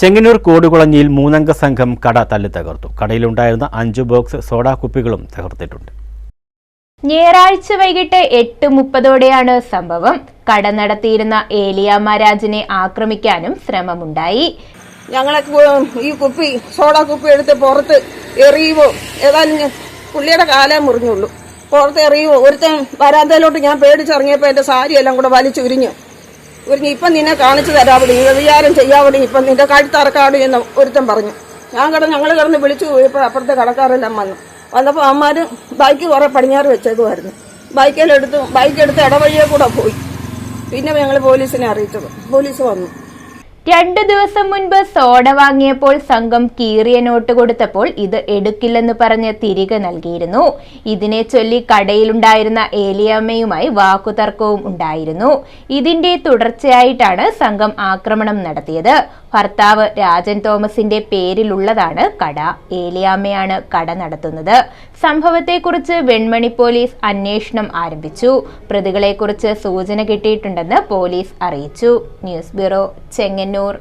ചെങ്ങന്നൂർ കോടുകുളഞ്ഞിയിൽ മൂന്നംഗ സംഘം കട തല്ലി തകർത്തു. കടയിലുണ്ടായിരുന്ന അഞ്ചു ബോക്സ് സോഡാ കുപ്പികളും തകർത്തിട്ടുണ്ട്. ഞായറാഴ്ച വൈകിട്ട് എട്ട് മുപ്പതോടെയാണ് സംഭവം. കട നടത്തിയിരുന്ന ഏലിയ മഹാരാജിനെ ആക്രമിക്കാനും ശ്രമമുണ്ടായി. ഞങ്ങളെ ഈ കുപ്പി സോഡ കുപ്പി എടുത്ത് പുറത്ത് എറിയുമോ ഏതായാലും ഞാൻ പുള്ളിയുടെ കാലേ മുറിഞ്ഞുള്ളൂ. പുറത്ത് എറിയുമോ ഒരുത്തൻ വരാന്തയിലോട്ട് ഞാൻ പേടിച്ചിറങ്ങിയപ്പോൾ എന്റെ സാരി എല്ലാം കൂടെ വലിച്ചു ഉരിഞ്ഞു ഇപ്പം നിന്നെ കാണിച്ചു തരാവിടെ ഈ വ്യഭിചാരം ചെയ്യാവിടെ ഇപ്പം നിന്റെ കഴുത്തറക്കാട് എന്ന് ഒരുത്തൻ പറഞ്ഞു. ഞാൻ കിടന്ന് ഞങ്ങൾ കിടന്ന് വിളിച്ചു പോയപ്പോൾ അപ്പുറത്തെ കടക്കാരെല്ലാം വന്നു. വന്നപ്പോൾ അമ്മമാർ ബൈക്ക് കുറേ പടിഞ്ഞാറ് വെച്ചേക്കുമായിരുന്നു ബൈക്കിലെടുത്ത് ബൈക്ക് എടുത്ത് ഇടവഴിയെ കൂടെ പോയി. പിന്നെ ഞങ്ങൾ പോലീസിനെ അറിയിച്ചത്. പോലീസ് വന്നു. രണ്ടു ദിവസം മുൻപ് സോഡ വാങ്ങിയപ്പോൾ സംഘം കീറിയ നോട്ട് കൊടുത്തപ്പോൾ ഇത് എടുക്കില്ലെന്ന് പറഞ്ഞ് തിരികെ നൽകിയിരുന്നു. ഇതിനെ ചൊല്ലി കടയിലുണ്ടായിരുന്ന ഏലിയമ്മയുമായി വാക്കുതർക്കവും ഉണ്ടായിരുന്നു. ഇതിന്റെ തുടർച്ചയായിട്ടാണ് സംഘം ആക്രമണം നടത്തിയത്. ഭർത്താവ് രാജൻ തോമസിന്റെ പേരിലുള്ളതാണ് കട. ഏലിയാമ്മയാണ് കട നടത്തുന്നത്. സംഭവത്തെക്കുറിച്ച് വെൺമണി പോലീസ് അന്വേഷണം ആരംഭിച്ചു. പ്രതികളെക്കുറിച്ച് സൂചന കിട്ടിയിട്ടുണ്ടെന്ന് പോലീസ് അറിയിച്ചു. News bureau Chengannur. Anur